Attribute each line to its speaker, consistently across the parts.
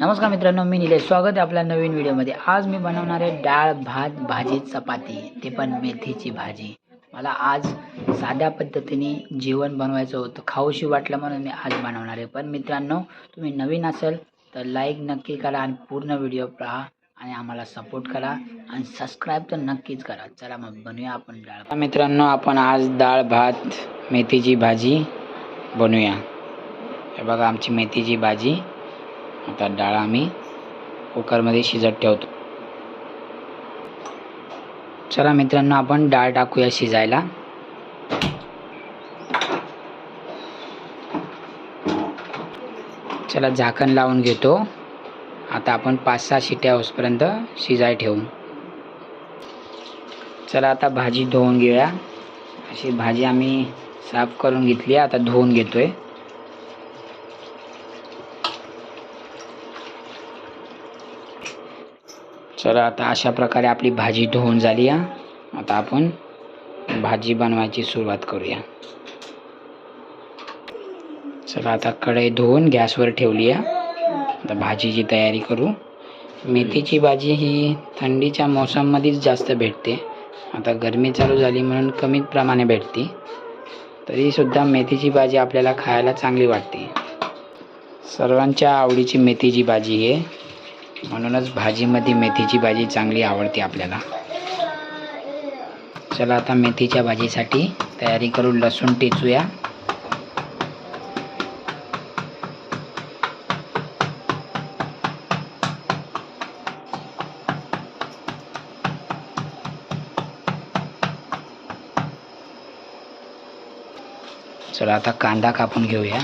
Speaker 1: नमस्कार मित्रांनो मी निलेश. स्वागत आहे आपल्या नवीन व्हिडिओमध्ये. आज मी बनवणार आहे डाळ भात भाजी चपाती. ते पण मेथीची भाजी. मला आज साध्या पद्धतीने जेवण बनवायचं होतं. खाऊशी वाटलं म्हणून मी आज बनवणार आहे. पण मित्रांनो तुम्ही नवीन असेल तर लाईक नक्की करा आणि पूर्ण व्हिडिओ पहा आणि आम्हाला सपोर्ट करा आणि सबस्क्राईब तर नक्कीच करा. चला मग बनवूया आपण डाळ. मित्रांनो आपण आज डाळ भात मेथीची भाजी बनवूया हे बघा आमची मेथीची भाजी आता डाळ आम्ही कुकरमध्ये शिजत ठेवतो. चला मित्रांनो आपण डाळ टाकूया शिजायला. चला झाकण लावून घेतो. आता आपण पाच सहा शिट्या होसपर्यंत शिजाय ठेवू. चला आता भाजी धुवून घेऊया. अशी भाजी आम्ही साफ करून घेतली आता धुवून घेतोय. चला आता अशा प्रकारे आपली भाजी धुवून झाली या आता आपण भाजी बनवायची सुरुवात करूया. चला आता कढई धुवून गॅसवर ठेवली आहे आता भाजीची तयारी करू. मेथीची भाजी ही थंडीच्या मोसममध्येच जास्त भेटते. आता गरमी चालू झाली म्हणून कमी प्रमाणे भेटते. तरीसुद्धा मेथीची भाजी आपल्याला खायला चांगली वाटते. सर्वांच्या आवडीची मेथीची भाजी आहे म्हणूनच भाजीमध्ये मेथीची भाजी चांगली आवडते आपल्याला. चला आता मेथीच्या भाजीसाठी तयारी करून लसूण टेचूया. चला आता कांदा कापून घेऊया.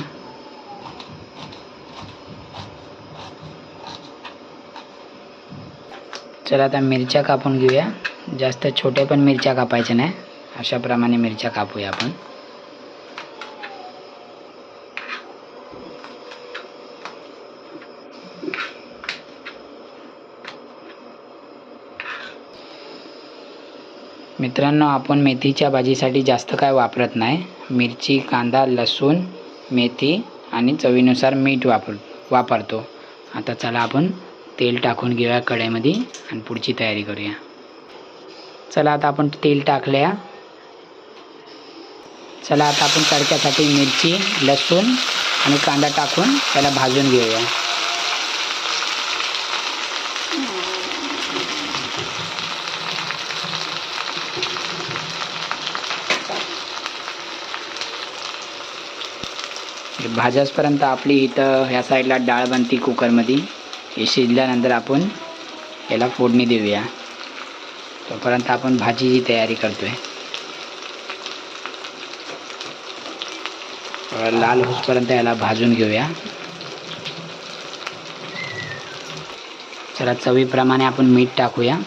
Speaker 1: चला आता मिरच्या कापून घेऊया. जास्त छोट्या पण मिरच्या कापायच्या नाही. अशाप्रमाणे मिरच्या कापूया आपण. मित्रांनो आपण मेथीच्या भाजीसाठी जास्त काय वापरत नाही. मिरची कांदा लसूण मेथी आणि चवीनुसार मीठ वापर वापरतो. आता चला आपण तेल टाकून घेऊया कढईमध्ये आणि पुढची तयारी करूया. चला आता आपण तेल टाकल्या. चला आता आपण तडक्यासाठी मिरची लसूण आणि कांदा टाकून त्याला भाजून घेऊया. हे आपली इथं ह्या साईडला डाळ बनती कुकरमध्ये हे शिजल्यानंतर आपण याला फोडणी देऊया. तोपर्यंत आपण भाजीची तयारी करतोय. आहे लाल होसपर्यंत याला भाजून घेऊया. चला चवीप्रमाणे आपण मीठ टाकूया.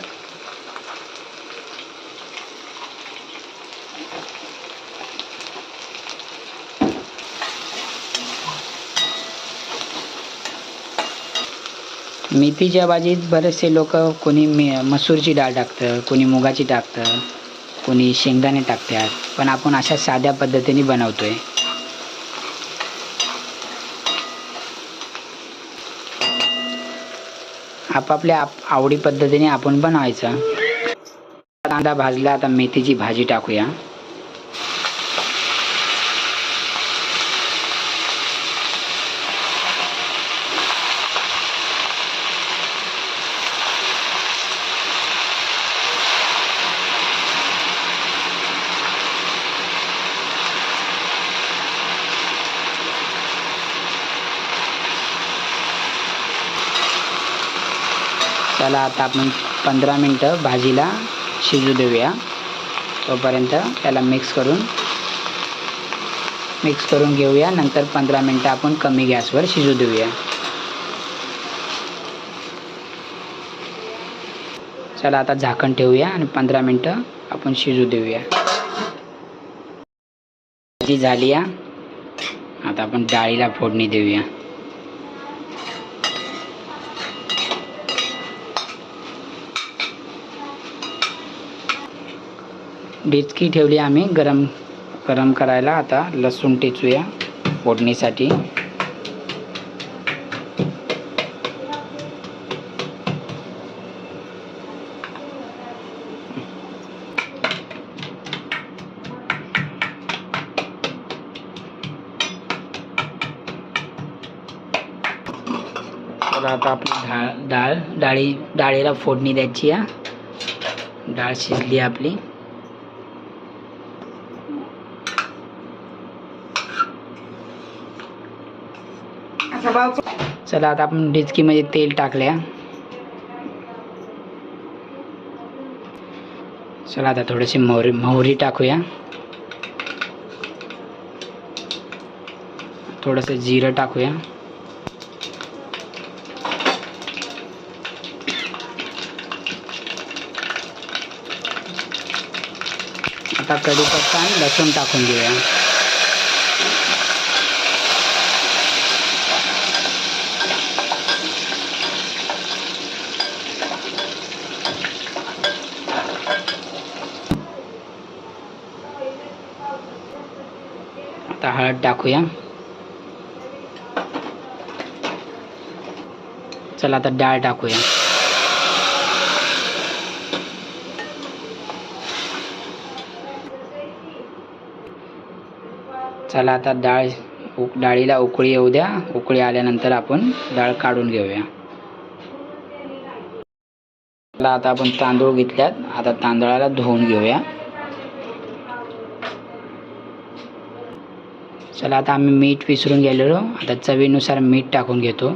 Speaker 1: मेथीच्या भाजीत बरेचसे लोक कोणी मे मसूरची डाळ टाकतं कोणी मुगाची टाकतं कोणी शेंगदाणे टाकतात पण आपण अशा साध्या पद्धतीने बनवतोय. आपापल्या आप आवडी पद्धतीने आपण बनवायचं. कांदा भाजला आता मेथीची भाजी टाकूया. चला आता आपण पंधरा मिनटं भाजीला शिजू देऊया. तोपर्यंत त्याला मिक्स करून मिक्स करून घेऊया. नंतर पंधरा मिनटं आपण कमी गॅसवर शिजू देऊया. चला आता झाकण ठेवूया आणि पंधरा मिनटं आपण शिजू देऊया. भाजी झाली आहे आता आपण डाळीला फोडणी देऊया. डिचकी ठेवली आम्ही गरम गरम करायला. आता लसूण टेचूया फोडणीसाठी. आता आपली डाळ डाळ डाळी डाळीला फोडणी द्यायची या डाळ शिजली आपली. चला, आता आपण डिचकीमध्ये तेल टाकल्या. चला, आता थोडीशी मोहरी मोहरी टाकूया. थोडंसं जिरं टाकूया. आता कढीपत्ता आणि लसूण टाकून घेऊया. आता हळद टाकूया. चला आता डाळ टाकूया. चला आता डाळ उक डाळीला उकळी येऊ द्या. उकळी आल्यानंतर आपण डाळ काढून घेऊया. चला आता आपण तांदूळ घेतल्यात. आता तांदळाला धुवून घेऊया. चला आता आम्ही मीठ विसरून गेलेलो. आता चवीनुसार मीठ टाकून घेतो.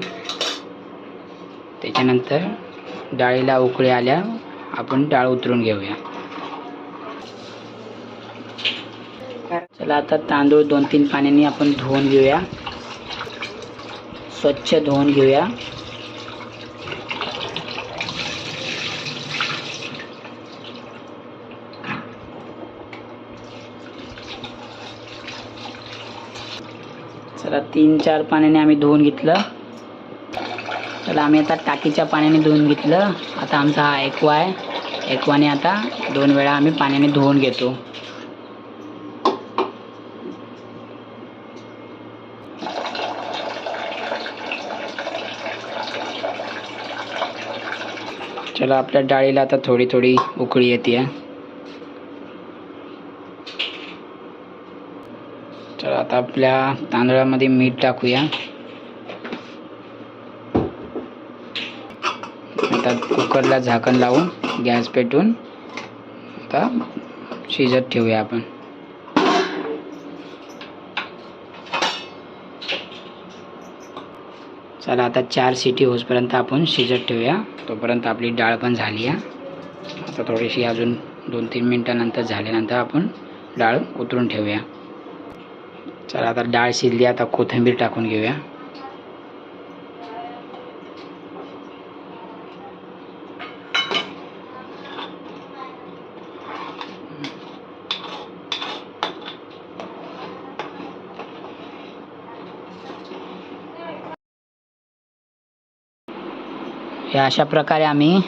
Speaker 1: त्याच्यानंतर डाळीला उकळी आल्या. आपण डाळ उतरून घेऊया. चला आता तांदूळ दोन तीन पाण्याने आपण धुवून घेऊया. स्वच्छ धुवून घेऊया. चला तीन चार पाण्याने आम्ही धुवून घेतलं. चला आम्ही आता टाकीच्या पाण्याने धुवून घेतलं. आता आमचा हा एकवा आहे. एकवाने आता दोन वेळा आम्ही पाण्याने धुवून घेतो. चला आपल्या डाळीला आता थोडी थोडी उकळी येते चला आता आपल्या तांदळामध्ये मीठ टाकूया. आता कुकरला झाकण लावून गॅस पेटून आता शिजत ठेवूया आपण. चला आता चार सिटी होसपर्यंत आपण शिजत ठेवूया. तोपर्यंत आपली डाळ पण झाली आहे आता थोडीशी अजून दोन तीन मिनटानंतर झाल्यानंतर आपण डाळ उतरून ठेवूया. चला आता डाळ शिजली आता कोथिंबीर टाकून घेऊया. हे अशा प्रकारे आम्ही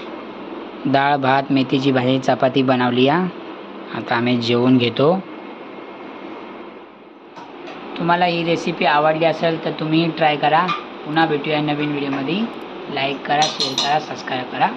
Speaker 1: डाळ भात मेथीची भाजी चपाती बनवली आहे आता आम्ही जेवून घेतो. तुम्हाला ही रेसिपी आवडली असेल तर तुम्ही ट्राय करा. पुन्हा भेटूया नवीन व्हिडिओमध्ये लाईक करा शेअर करा सबस्क्राईब करा.